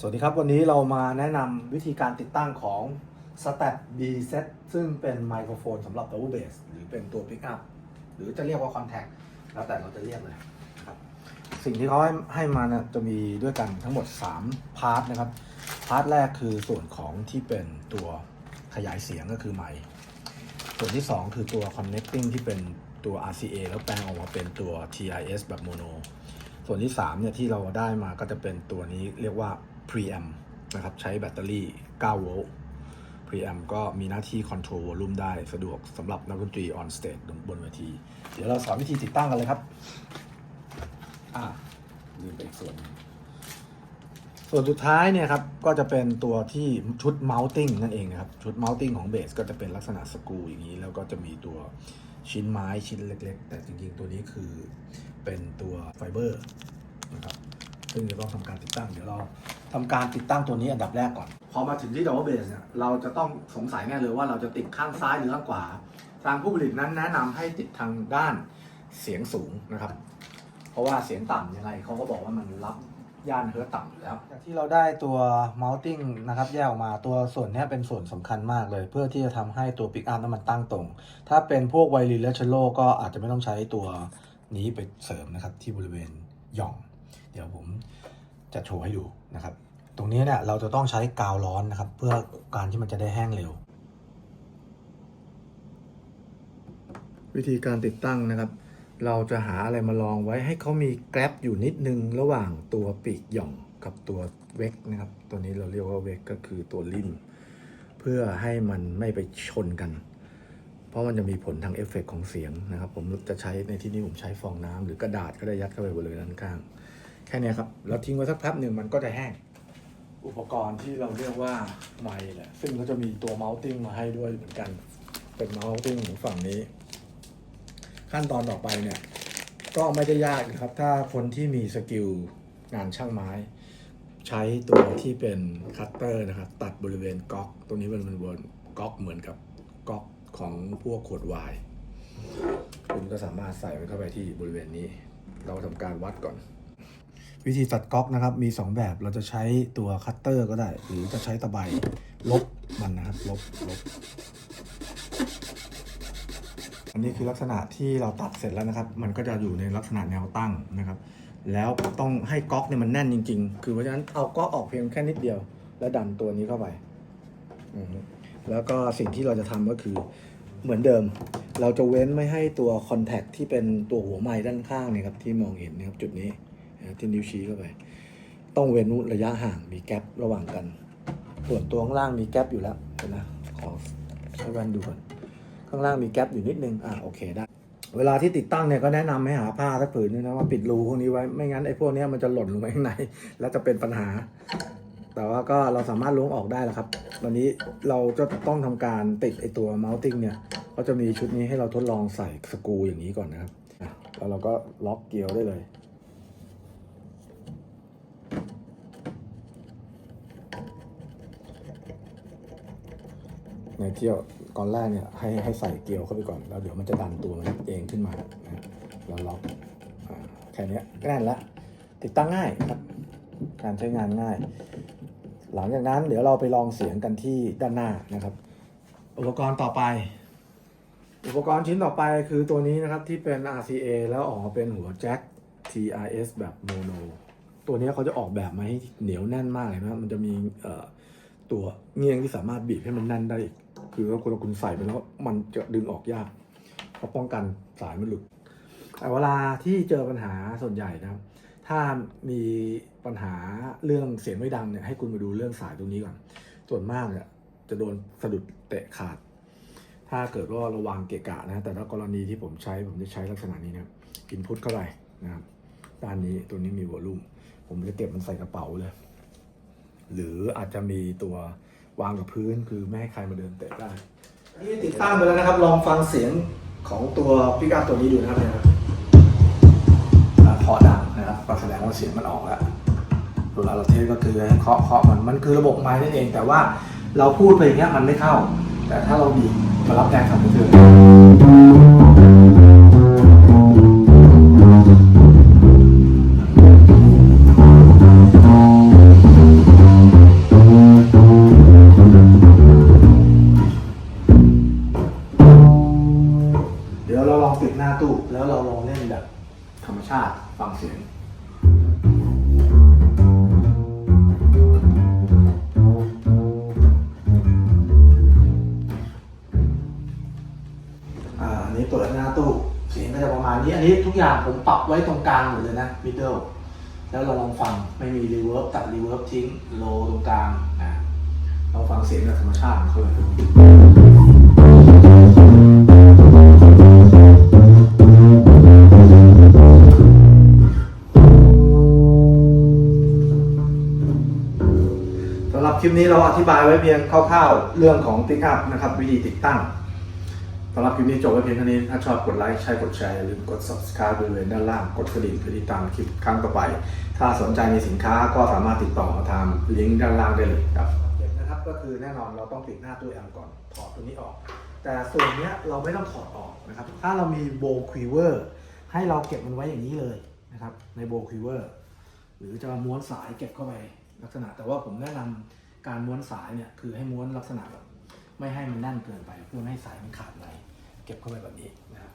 สวัสดีครับ วันนี้เรามาแนะนำวิธีการติดตั้งของ Stat B Set ซึ่งเป็นไมโครโฟนสำหรับ Double Bass หรือเป็นตัว Pickup หรือจะเรียกว่า Contact แล้วแต่เราจะเรียกเลยนะครับสิ่งที่เขาให้ให้มานี่ยจะมีด้วยกันทั้งหมด 3 พาร์ทนะครับ พาร์ทแรกคือส่วนของที่เป็นตัวขยายเสียงก็คือไมค์ส่วนที่ 2 คือตัว connecting ที่เป็นตัว RCA แล้วแปลงออกมาเป็นตัว TIS แบบโมโนส่วนที่3เนี่ยที่เราได้มาก็จะเป็นตัวนี้เรียกว่า preamp นะครับ ใช้แบตเตอรี่ 9 โวลต์ preamp ก็มีหน้าที่ control volume ได้สะดวกสำหรับนักดนตรี on stage บนเวที เดี๋ยวเราสอนวิธีติดตั้งกันเลยครับ อ่าลืมไปอีกส่วนส่วนสุดท้ายเนี่ยครับ ก็จะเป็นตัวที่ชุด mounting นั่นเองนะครับ ชุด mounting ของเบสก็จะเป็นลักษณะสกูอย่างนี้ แล้วก็จะมีตัวชิ้นไม้ชิ้นเล็ก ๆ แต่จริง ๆ ตัวนี้คือเป็นตัวไฟเบอร์นะครับ ซึ่งจะต้องทำการติดตั้ง เดี๋ยวเราทำการติดตั้งตัวนี้อันดับแรกก่อน พอมาถึงที่ double bass เนี่ย เราจะต้องสงสัยแน่เลยว่าเราจะติดข้างซ้ายหรือข้างขวา ทางผู้ผลิตนั้นแนะนำให้ติดทางด้านเสียงสูงนะครับ เพราะว่าเสียงต่ำยังไงเขาก็บอกว่ามันรับย่านเฮิร์ตต่ำอยู่แล้วจากที่เราได้ตัว mounting นะครับ แยกออกมาตัวส่วนนี้เป็นส่วนสำคัญมากเลย เพื่อที่จะทำให้ตัว pick up นั้นมันตั้งตรง ถ้าเป็นพวกไวลินและเชลโลก็อาจจะไม่ต้องใช้ตัวนี้ไปเสริมนะครับที่บริเวณหย่อง เดี๋ยวผมจะโชว์ให้ดูนะครับ ตรงนี้เนี่ยเราจะต้องใช้กาวร้อนนะครับ เพื่อการที่มันจะได้แห้งเร็ว วิธีการติดตั้งนะครับ เราจะหาอะไรมาลองไว้ให้เขามีแกลบอยู่นิดนึงระหว่างตัวปีกหย่องกับตัวเวกนะครับ ตัวนี้เราเรียกว่าเวกก็คือตัวริมเพื่อให้มันไม่ไปชนกัน เพราะมันจะมีผลทางเอฟเฟกต์ของเสียงนะครับ ผมจะใช้ในที่นี้ผมใช้ฟองน้ำหรือกระดาษก็ได้ยัดเข้าไปบริเวณด้านข้าง แค่นี้ครับ เราทิ้งไว้สักแป๊บหนึ่งมันก็จะแห้ง อุปกรณ์ที่เราเรียกว่าไมค์แหละ ซึ่งเขาจะมีตัว mounting มาให้ด้วยเหมือนกัน เป็น mounting ของฝั่งนี้ ขั้นตอนต่อไปเนี่ย ก็ไม่ได้ยากนะครับ ถ้าคนที่มีสกิลงานช่างไม้ ใช้ตัวที่เป็นคัตเตอร์นะครับ ตัดบริเวณก๊อก ตรงนี้เป็นบริเวณก๊อกเหมือนกับก๊อกของพวกขวดไวน์คุณก็สามารถใส่มันเข้าไปที่บริเวณนี้ เราทำการวัดก่อน วิธีตัดก๊อกนะครับมี 2 แบบเราจะใช้ตัวคัตเตอร์ก็ได้ หรือจะใช้ตะไบลบมันนะครับลบลบอันนี้คือลักษณะที่เราตัดเสร็จแล้วนะครับ มันก็จะอยู่ในลักษณะแนวตั้งนะครับ แล้วต้องให้ก๊อกเนี่ยมันแน่นจริง ๆ คือเพราะฉะนั้นเอาก๊อกออกเพียงแค่นิดเดียว แล้วดันตัวนี้เข้าไปแล้วก็สิ่งที่เราจะทำก็คือเหมือนเดิม เราจะเว้นไม่ให้ตัวคอนแทคที่เป็นตัวหัวไม้ด้านข้างเนี่ยครับที่มองเห็นนะครับจุดนี้ ที่นิ้วชี้เข้าไป ต้องเว้นระยะห่างมีแกลบระหว่างกัน ส่วนตัวข้างล่างมีแกลบอยู่แล้วเดี๋ยวนะขอใช้แว่นดูก่อนข้างล่างมีแกลบอยู่นิดนึงอ่าโอเคได้เวลาที่ติดตั้งเนี่ยก็แนะนำให้หาผ้าสักผืนนึงนะว่าปิดรูพวกนี้ไว้ไม่งั้นไอ้พวกนี้มันจะหล่นลงไปข้างในแล้วจะเป็นปัญหา แต่ว่าก็เราสามารถล้วงออกได้แล้วครับวันนี้เราจะต้องทำการติดไอ้ตัว mounting เนี่ยก็จะมีชุดนี้ให้เราทดลองใส่สกรูอย่างนี้ก่อนนะครับแล้วเราก็ล็อกเกลียวได้เลย ในเที่ยวก่อนแรกเนี่ยให้ให้ใส่เกลียวเข้าไปก่อนแล้วเดี๋ยวมันจะดันตัวมันเองขึ้นมานะแล้วล็อกอ่าแค่นี้แน่นละติดตั้งง่ายครับ การใช้งานง่าย หลังจากนั้นเดี๋ยวเราไปลองเสียงกันที่ด้านหน้านะครับ อุปกรณ์ต่อไป อุปกรณ์ชิ้นต่อไปคือตัวนี้นะครับที่เป็น RCA แล้วออกมาเป็นหัวแจ็ค TRS แบบโมโนตัวนี้เขาจะออกแบบมาให้เหนียวแน่นมากเลยนะมันจะมีเอ่อ ตัวเงียงที่สามารถบีบให้มันแน่นได้อีก คือว่าคุณคุณใส่ไปแล้วมันจะดึงออกยากเพราะป้องกันสายมันหลุดแต่เวลาที่เจอปัญหาส่วนใหญ่นะครับ ถ้ามีปัญหาเรื่องเสียงไม่ดังเนี่ยให้คุณมาดูเรื่องสายตรงนี้ก่อน ส่วนมากเนี่ยจะโดนสะดุดเตะขาด ถ้าเกิดว่าระวังเกะกะนะ แต่ถ้ากรณีที่ผมใช้ผมจะใช้ลักษณะนี้นะอินพุตเข้าไปนะครับ ด้านนี้ตัวนี้มีวอลลุ่ม ผมจะเก็บมันใส่กระเป๋าเลย หรืออาจจะมีตัววางกับพื้นคือไม่ให้ใครมาเดินเตะได้ นี่ติดตั้งไปแล้วนะครับ ลองฟังเสียงของตัวพิกาตัวนี้ดูนะครับเนี่ยนะครับอ่าพอดังนะครับก็แสดงว่าเสียงมันออกแล้วเวลาเราเทสก็คือให้เคาะเคาะมันมันคือระบบไม้นั่นเอง แต่ว่าเราพูดไปอย่างเงี้ยมันไม่เข้า แต่ถ้าเราบีบมารับแรงสั่นสะเทือน นี้ทุกอย่างผมปรับไว้ตรงกลางหมดเลยนะ middle แล้วเราลองฟังไม่มี reverb ตัด reverb ทิ้ง low ตรงกลางนะเราฟังเสียงธรรมชาติของเขาเลยสำหรับคลิปนี้เราอธิบายไว้เพียงคร่าวๆ เรื่องของ Pick Up นะครับ วิธีติดตั้ง สำหรับคลิปนี้จบไว้เพียงเท่านี้ ถ้าชอบกดไลค์ ใช่กดแชร์อย่าลืมกด subscribe บริเวณด้านล่าง กดกระดิ่งเพื่อติดตามคลิปครั้งต่อไป ถ้าสนใจในสินค้าก็สามารถติดต่อทางลิงก์ด้านล่างได้เลยครับเก็บนะครับ ก็คือแน่นอนเราต้องติดหน้าตู้แอมก่อน ถอดตัวนี้ออก แต่ส่วนนี้เราไม่ต้องถอดออกนะครับ ถ้าเรามีโบว์ควีเวอร์ให้เราเก็บมันไว้อย่างนี้เลยนะครับ ในโบว์ควีเวอร์หรือจะม้วนสายเก็บเข้าไปลักษณะ แต่ว่าผมแนะนำการม้วนสายเนี่ยคือให้ม้วนลักษณะแบบ ไม่ให้มันแน่นเกินไป เพื่อไม่ให้สายมันขาดในเก็บเข้าไปแบบนี้นะครับ